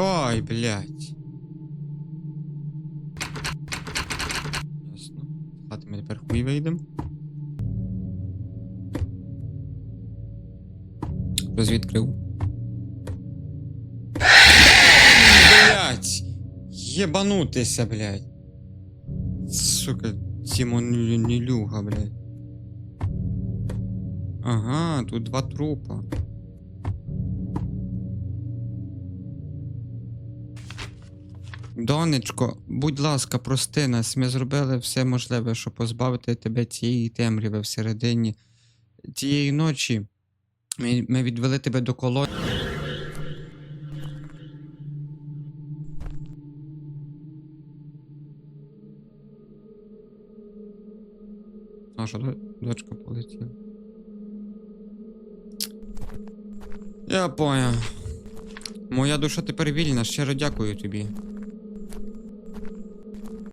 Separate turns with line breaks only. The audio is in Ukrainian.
Ой, блядь. Ясно. Хати ми тепер хуй вийдемо. Розвідкрив. Блять! Єбанутися, блядь. Сука, Сімонілюга, блядь. Ага, тут два трупа. Донечко, будь ласка, прости нас. Ми зробили все можливе, щоб позбавити тебе цієї темряви всередині. Тієї ночі ми, ми відвели тебе до колонії. А що до- дочка полетіла? Я поняв. Моя душа тепер вільна, щиро дякую тобі.